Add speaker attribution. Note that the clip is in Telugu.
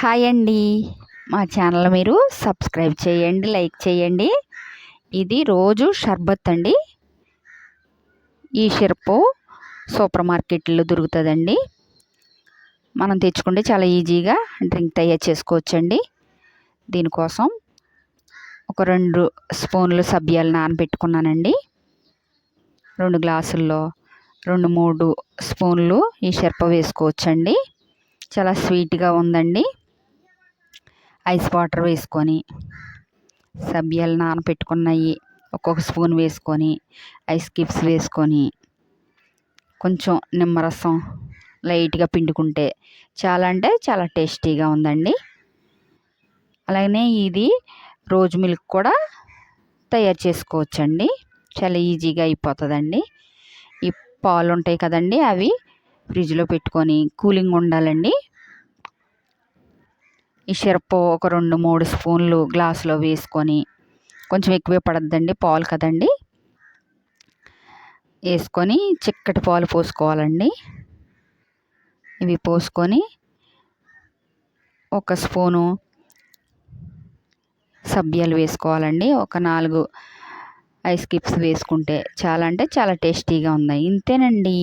Speaker 1: హాయ్ అండి. మా ఛానల్ మీరు సబ్స్క్రైబ్ చేయండి లైక్ చేయండి. ఇది రోజు షర్బత్ అండి. ఈ షిరపు సూపర్ మార్కెట్లో దొరుకుతుందండి. మనం తెచ్చుకుంటే చాలా ఈజీగా డ్రింక్ తయారు చేసుకోవచ్చండి. దీనికోసం ఒక రెండు స్పూన్లు సబ్యాలు నానబెట్టుకున్నానండి. రెండు గ్లాసుల్లో రెండు మూడు స్పూన్లు ఈ షర్ప వేసుకోవచ్చండి. చాలా స్వీట్గా ఉందండి. ఐస్ వాటర్ వేసుకొని సబ్యాలు నానబెట్టుకున్నవి ఒక్కొక్క స్పూన్ వేసుకొని ఐస్ క్యూబ్స్ వేసుకొని కొంచెం నిమ్మరసం లైట్గా పిండుకుంటే చాలా అంటే చాలా టేస్టీగా ఉందండి. అలాగనే ఇది రోజు మిల్క్ కూడా తయారు చేసుకోవచ్చండి. చాలా ఈజీగా అయిపోతుందండి. ఈ పాలు ఉంటాయి కదండి అవి. ఫ్రిడ్జ్లో పెట్టుకొని కూలింగ్ ఉండాలండి. ఈ సిరప్ ఒక రెండు మూడు స్పూన్లు గ్లాసులో వేసుకొని కొంచెం ఎక్కువే పడద్దండి పాలు కదండి. వేసుకొని చిక్కటి పాలు పోసుకోవాలండి. ఇవి పోసుకొని ఒక స్పూను సబ్యాలు వేసుకోవాలండి. ఒక నాలుగు ఐస్ కిప్స్ వేసుకుంటే చాలా అంటే చాలా టేస్టీగా ఉన్నాయి. ఇంతేనండి.